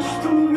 Christ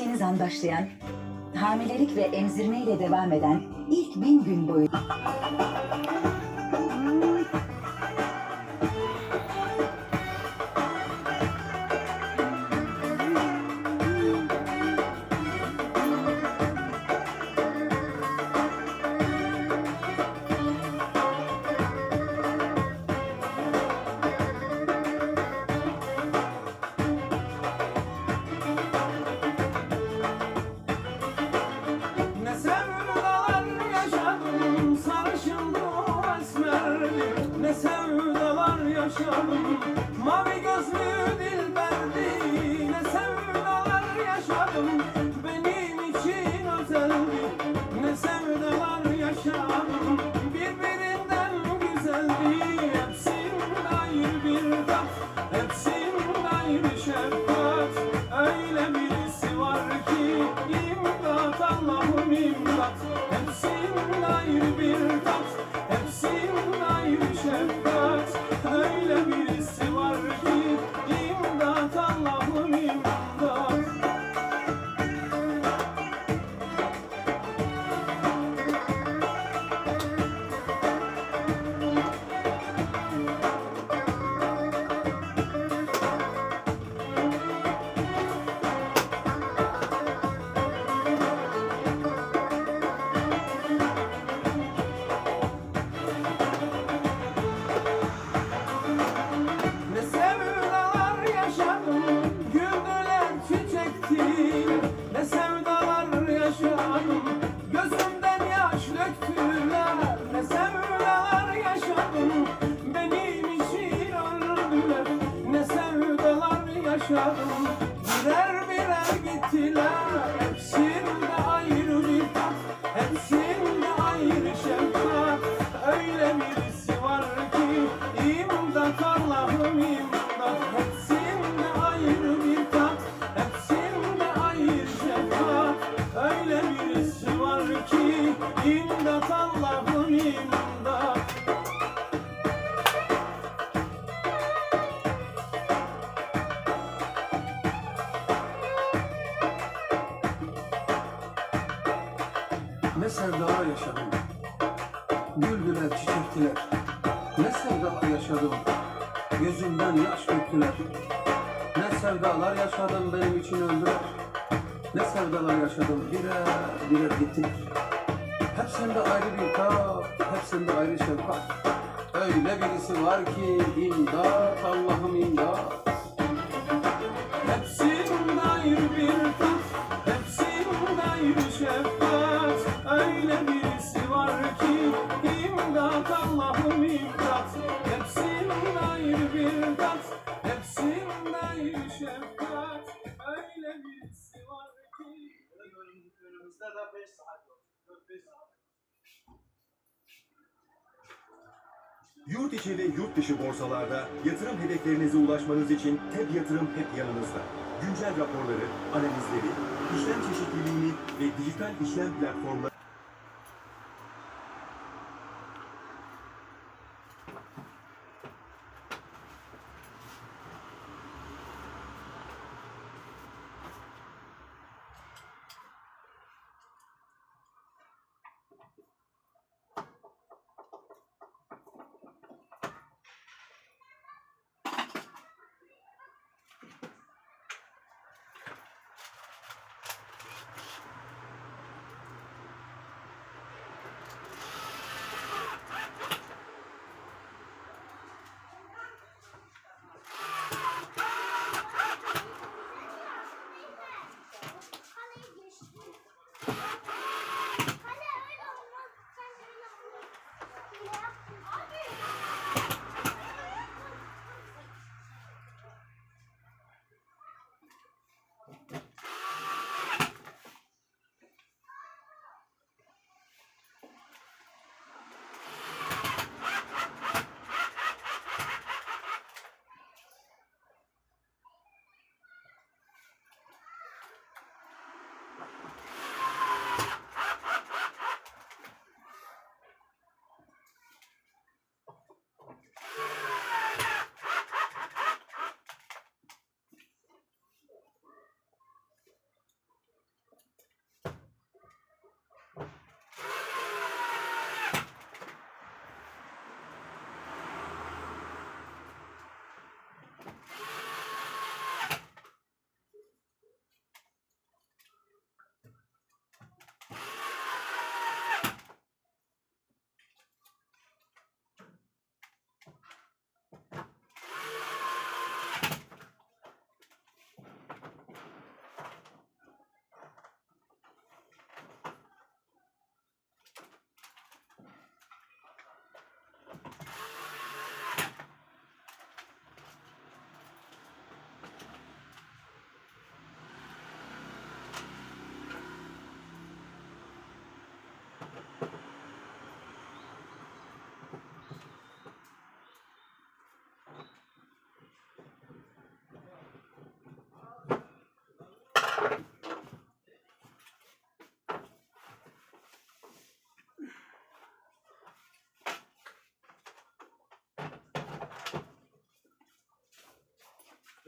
kaybettiğiniz an başlayan, hamilelik ve emzirmeyle devam eden ilk bin gün boyu... yaşadım Birer birer gittiler. Hepsinde ayrı bir tat. Hepsinde ayrı şefkat. Öyle birisi var ki İmdat Allah'ım imdat. Hepsinde ayrı bir tat. Hepsinde ayrı şefkat. Öyle birisi var ki İmdat Allah'ım imdat Güldüler çiçektiler. Ne sevdalar yaşadım Gözümden yaş döktüler Ne sevdalar yaşadım benim için öldüler. Ne sevdalar yaşadım birer birer gittiler. Hepsinde ayrı bir tat Hepsinde ayrı şefkat. Öyle birisi var ki imdat Allah'ım imdat. Hepsinde ayrı bir tat Hepsinde ayrı şefkat imdat Allah'ım imdat Hepsinde ayrı bir tat Hepsinde ayrı şefkat Öyle birisi var ki Önümüzde de 5 saat var. 4-5 saat. Yurt içi ve yurt dışı borsalarda yatırım hedeflerinize ulaşmanız için TEB Yatırım hep yanınızda. Güncel raporları, analizleri, işlem çeşitliliğini ve dijital işlem platformları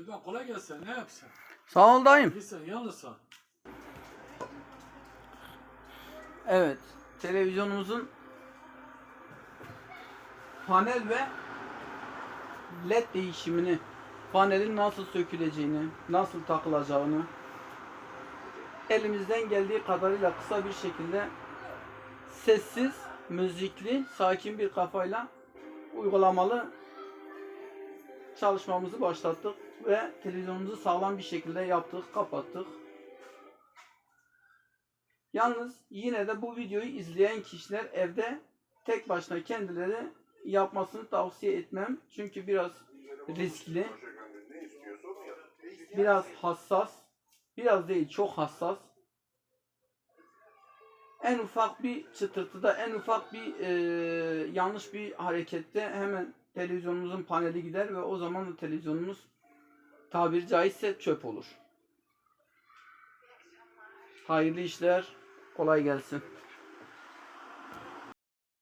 Sedat kolay gelsin. Ne yapsın? Sağ ol dayım. Gitsen yalnızsan. Evet. Televizyonumuzun panel ve led değişimini, panelin nasıl söküleceğini, nasıl takılacağını elimizden geldiği kadarıyla kısa bir şekilde sessiz, müzikli, sakin bir kafayla uygulamalı çalışmamızı başlattık ve televizyonumuzu sağlam bir şekilde yaptık, kapattık. Yalnız yine de bu videoyu izleyen kişiler evde tek başına kendileri yapmasını tavsiye etmem. Çünkü biraz riskli. Biraz hassas. Biraz değil çok hassas. En ufak bir çıtırtıda, en ufak bir e, yanlış bir harekette hemen televizyonumuzun paneli gider ve o zaman da televizyonumuz tabiri caizse çöp olur. Hayırlı işler. Kolay gelsin.